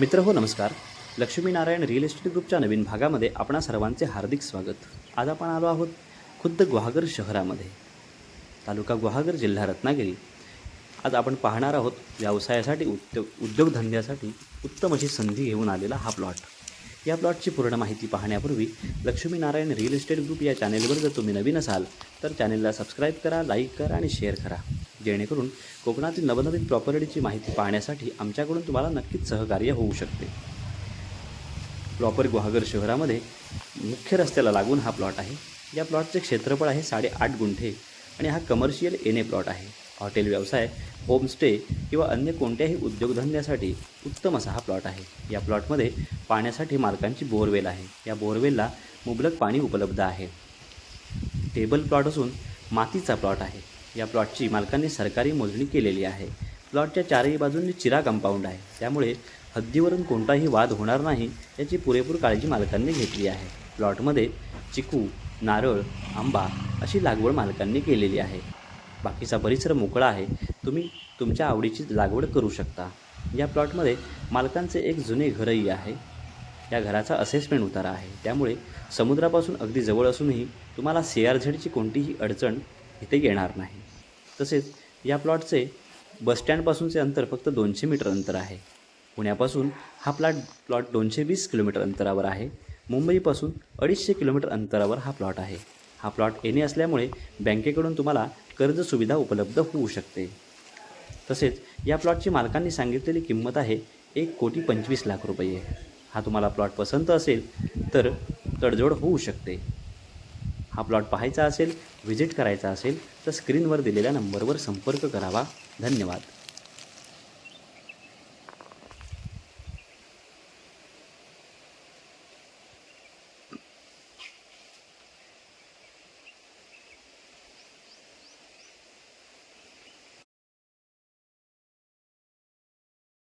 मित्र हो नमस्कार. लक्ष्मीनारायण रिअल इस्टेट ग्रुपच्या नवीन भागामध्ये आपणा सर्वांचे हार्दिक स्वागत. आज आपण आलो आहोत खुद्द गुहागर शहरामध्ये. तालुका गुहागर जिल्हा रत्नागिरी. आज आपण पाहणार आहोत व्यवसायासाठी उद्योग उद्योगधंद्यासाठी उत्तम अशी संधी घेऊन आलेला हा प्लॉट. या प्लॉटची पूर्ण माहिती पाहण्यापूर्वी लक्ष्मीनारायण रिअल इस्टेट ग्रुप या चॅनेलवर जर तुम्ही नवीन असाल तर चॅनेलला सबस्क्राईब करा लाईक करा आणि शेअर करा. जेणेकरून कोकणातील नवनवीन प्रॉपर्टीची माहिती पाहण्यासाठी आमच्याकडून तुम्हाला नक्कीच सहकार्य होऊ शकते. प्रॉपर गुहागर शहरामध्ये मुख्य रस्त्याला लागून हा प्लॉट आहे. या प्लॉटचे क्षेत्रफळ आहे साडेआठ गुंठे आणि हा कमर्शियल एन ए प्लॉट आहे. हॉटेल व्यवसाय होमस्टे किंवा अन्य कोणत्याही उद्योगधंद्यासाठी उत्तम असा हा प्लॉट आहे. या प्लॉटमध्ये पाण्यासाठी मालकांची बोरवेल आहे. या बोरवेलला मुबलक पाणी उपलब्ध आहे. टेबल प्लॉट असून मातीचा प्लॉट आहे. या प्लॉटची मालकांनी सरकारी मोजणी केलेली आहे. प्लॉटच्या चारही बाजूंनी चिरा कंपाऊंड आहे. त्यामुळे हद्दीवरून कोणताही वाद होणार नाही याची पुरेपूर काळजी मालकांनी घेतली आहे. प्लॉटमध्ये चिकू नारळ आंबा अशी लागवड मालकांनी केलेली आहे. बाकीचा परिसर मोकळा आहे. तुम्ही तुमच्या आवडीची लागवड करू शकता. या प्लॉटमध्ये मालकांचे एक जुने घरही आहे. या घराचा असेसमेंट उतारा आहे. त्यामुळे समुद्रापासून अगदी जवळ असूनही तुम्हाला सी आर झेडची कोणतीही अडचण इथे येणार नाही. तसेच या प्लॉटचे बसस्टँडपासूनचे अंतर फक्त दोनशे मीटर अंतर आहे. पुण्यापासून हा प्लॉट प्लॉट दोनशे वीस किलोमीटर अंतरावर आहे. मुंबईपासून अडीचशे किलोमीटर अंतरावर हा प्लॉट आहे. हा प्लॉट येणे असल्यामुळे बँकेकडून तुम्हाला कर्ज सुविधा उपलब्ध होऊ शकते. तसेच या प्लॉटची मालकांनी सांगितलेली किंमत आहे एक कोटी पंचवीस लाख रुपये. हा तुम्हाला प्लॉट पसंत असेल तर तडजोड होऊ शकते. हा प्लॉट पाहायचा असेल व्हिजिट करायचा असेल तर स्क्रीनवर दिलेल्या नंबरवर संपर्क करावा. धन्यवाद.